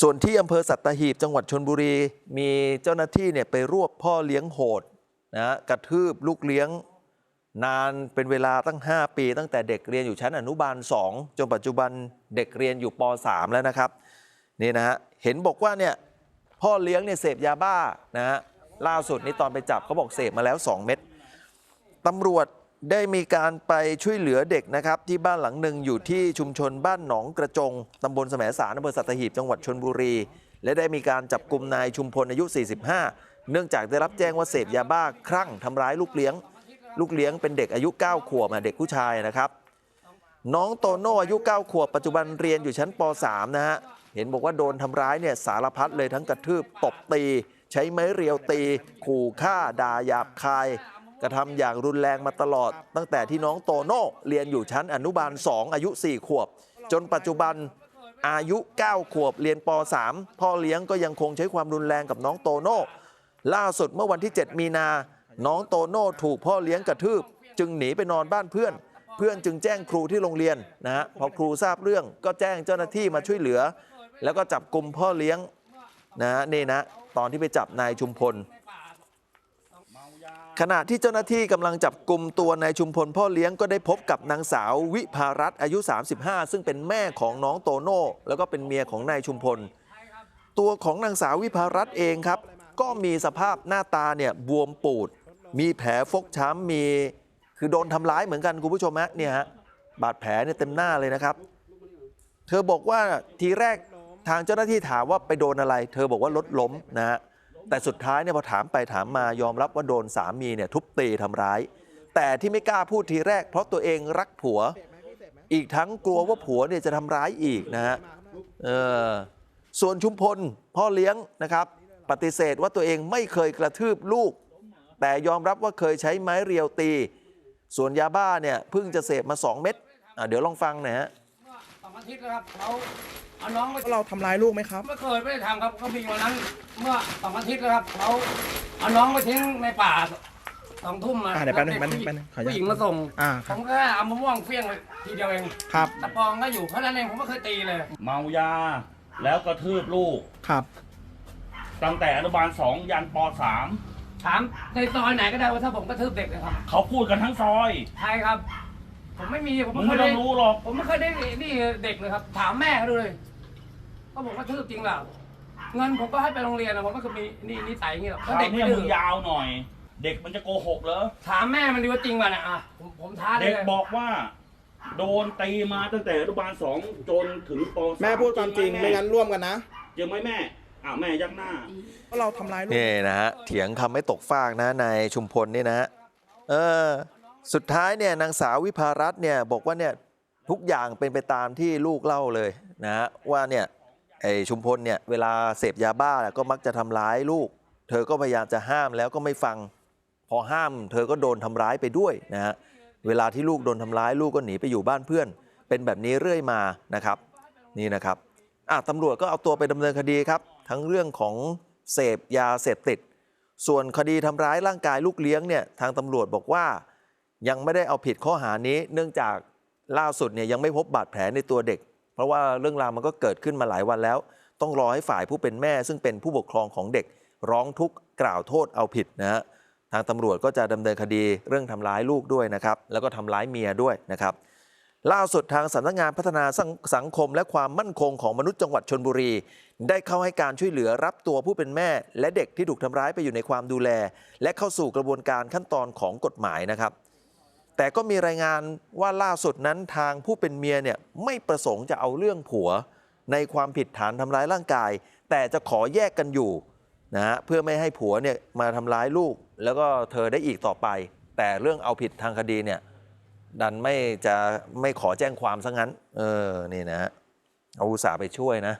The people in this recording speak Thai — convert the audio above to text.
ส่วนที่อำเภอสัตหีบจังหวัดชนบุรี มีเจ้าหน้าที่เนี่ยไปรวบพ่อเลี้ยงโหดนะฮะกระทืบลูกเลี้ยง นานเป็นเวลาตั้ง 5 ปี ตั้งแต่เด็กเรียนอยู่ชั้นอนุบาล 2 จนปัจจุบันเด็กเรียนอยู่ป .3 แล้วนะครับนี่นะฮะเห็นบอกว่าเนี่ยพ่อเลี้ยงเนี่ยเสพยาบ้านะฮะล่าสุดนี่ตอนไปจับเขาบอกเสพมาแล้ว 2 เม็ดตำรวจ ได้มีการไปช่วยเหลือเด็กนะครับ ที่บ้านหลังหนึ่งอยู่ที่ชุมชนบ้านหนองกระจงตำบลแสมสารอำเภอสัตหีบจังหวัดชนบุรี และได้มีการจับกลุ่มนายชุมพลอายุ 45 เนื่องจากได้รับแจ้งว่าเสพยาบ้าคลั่งทำร้ายลูกเลี้ยง ลูกเลี้ยงเป็นเด็กอายุ 9 ขวบเด็กผู้ชายนะครับ น้องโตโน่อายุ 9 ขวบปัจจุบันเรียนอยู่ชั้นป .3 นะฮะเห็นบอกว่าโดนทำร้ายเนี่ยสารพัดเลยทั้งกระทืบตบตี ใช้ไม้เรียวตี ขู่ฆ่าด่าหยาบคาย กระทำอย่างรุนแรงมาตลอด ตั้งแต่ที่น้องโตโน่เรียนอยู่ชั้นอนุบาล 2 อายุ 4 ขวบ จนปัจจุบันอายุ 9 ขวบเรียนป .3 พ่อเลี้ยงก็ยังคงใช้ความรุนแรงกับน้องโตโน่ล่าสุดเมื่อวันที่ 7 มีนา น้องโตโน่ถูกพ่อเลี้ยงกระทืบ จึงหนีไปนอนบ้านเพื่อน เพื่อนจึงแจ้งครูที่โรงเรียนนะฮะพอครูทราบเรื่องก็แจ้งเจ้าหน้าที่มาช่วยเหลือ แล้วก็จับกลุ่มพ่อเลี้ยงนะฮะนี่นะตอนที่ไปจับนายชุมพล ขณะที่เจ้าหน้าที่กำลังจับกลุ่มตัวนายชุมพลพ่อเลี้ยงก็ได้พบกับนางสาววิภารัตน์อายุ 35 ซึ่งเป็นแม่ของน้องโตโน่แล้วก็เป็นเมียของนายชุมพล ตัวของนางสาววิภารัตน์เองครับ ก็มีสภาพหน้าตาเนี่ยบวมปูด มีแผลฟกช้ำมีคือโดนทำร้ายเหมือนกันคุณผู้ชมฮะเนี่ยฮะบาดแผลเนี่ยเต็มหน้าเลยนะครับ เธอบอกว่าทีแรกทางเจ้าหน้าที่ถามว่าไปโดนอะไร เธอบอกว่ารถล้มนะฮะ แต่สุดท้ายเนี่ยพอถามไปถามมายอมรับว่าโดนสามีเนี่ยทุบตีทำร้าย แต่ที่ไม่กล้าพูดทีแรก เพราะตัวเองรักผัว อีกทั้งกลัวว่าผัวเนี่ยจะทำร้ายอีกนะฮะเออส่วนชุมพลพ่อเลี้ยงนะครับ ปฏิเสธว่าตัวเองไม่เคยกระทืบลูก แต่ยอมรับว่าเคยใช้ไม้เรียวตี ส่วนยาบ้าเนี่ยเพิ่งจะเสพมา 2 เม็ดเดี๋ยวลองฟังหน่อยฮะ องอาทิตย์แล้วครับเขาเอาน้องไปเราทำร้ายลูกไหมครับ ไม่เคยไม่ได้ทำครับเขามีวันนั้น เมื่อสองอาทิตย์แล้วครับเขาเอาน้องไปทิ้งในป่าสองทุ่มมาอ่าเดี๋ยวแป๊บนึงแป๊บนึงแป๊บนึงขออนุญาตผู้หญิงมาส่งอ่าคผรับมแค่เอามะม่วงเฟี้ยงไปทีเดียวเองครับ ตะปองก็อยู่เพราะนั้นเองผมไม่เคยตีเลย เมายา แล้วกระทืบลูก ครับ ตั้งแต่อนุบาลสองยันปสามถามในซอยไหนก็ได้ว่าถ้าผมกระทืบเด็กนะครับเขาพูดกันทั้งซอย ใช่ครับ ผมไม่มีผมมึไม่งเคไม่ยต้อได้งรู้หรอกผมไม่เคยได้นี่เด็กเลยครับ ถามแม่เขาดูเลยว่าผมกระทืบจริงเปล่าเงินผมก็ให้ไปโรงเรียนนะผมไม่เคยมีนี่นิสัยอย่างนี้หรอกคถ้าราเด็วกเนี้ไม่มึดื้งอยาวหน่อย เด็กมันจะโกหกเหรอ ถามแม่มันดีว่าจริงป่ะเนี่ยอะผมผมท้าได้เด็กเลยบอกว่า โดนตีมาตั้งแต่อนุบาลสองจนถึงปสามแม่พูดความจริงไม่งั้นร่วมกันนะ จริงไหมแม่อ้าวแม่ยักหน้าว่าเราทำร้ายลูก นี่นะฮะเถียงคำไม่ตกฟากนะนายชุมพลนี่นะฮะเออ สุดท้ายเนี่ยนางสาววิภารัตน์เนี่ยบอกว่าเนี่ยทุกอย่างเป็นไปตามที่ลูกเล่าเลยนะฮะว่าเนี่ยไอชุมพลเนี่ยเวลาเสพยาบ้าก็มักจะทำร้ายลูก เธอก็พยายามจะห้ามแล้วก็ไม่ฟัง พอห้าม เธอก็โดนทำร้ายไปด้วยนะฮะเวลาที่ลูกโดนทำร้ายลูกก็หนีไปอยู่บ้านเพื่อน เป็นแบบนี้เรื่อยมานะครับนี่นะครับอะตำรวจก็เอาตัวไปดำเนินคดีครับ ทั้งเรื่องของเสพยาเสพติด ส่วนคดีทำร้ายร่างกายลูกเลี้ยงเนี่ยทางตำรวจบอกว่า ยังไม่ได้เอาผิดข้อหานี้ เนื่องจากล่าสุดเนี่ยยังไม่พบบาดแผลในตัวเด็ก เพราะว่าเรื่องราวมันก็เกิดขึ้นมาหลายวันแล้ว ต้องรอให้ฝ่ายผู้เป็นแม่ ซึ่งเป็นผู้ปกครองของเด็ก ร้องทุกข์กล่าวโทษเอาผิดนะฮะทางตำรวจก็จะดำเนินคดีเรื่องทำร้ายลูกด้วยนะครับ แล้วก็ทำร้ายเมียด้วยนะครับ ล่าสุดทางสำนักงานพัฒนาสังสังคมและความมั่นคงของมนุษย์จังหวัดชนบุรี ได้เข้าให้การช่วยเหลือรับตัวผู้เป็นแม่ และเด็กที่ถูกทำร้ายไปอยู่ในความดูแล และเข้าสู่กระบวนการขั้นตอนของกฎหมายนะครับ แต่ก็มีรายงานว่าล่าสุดนั้นทางผู้เป็นเมียเนี่ยไม่ประสงค์จะเอาเรื่องผัว ในความผิดฐานทำร้ายร่างกาย แต่จะขอแยกกันอยู่นะฮะเพื่อไม่ให้ผัวเนี่ยมาทำร้ายลูก แล้วก็เธอได้อีกต่อไป แต่เรื่องเอาผิดทางคดีเนี่ยดันไม่จะไม่ขอแจ้งความซะงั้น เออนี่นะฮะเอาอุตส่าห์ไปช่วยนะ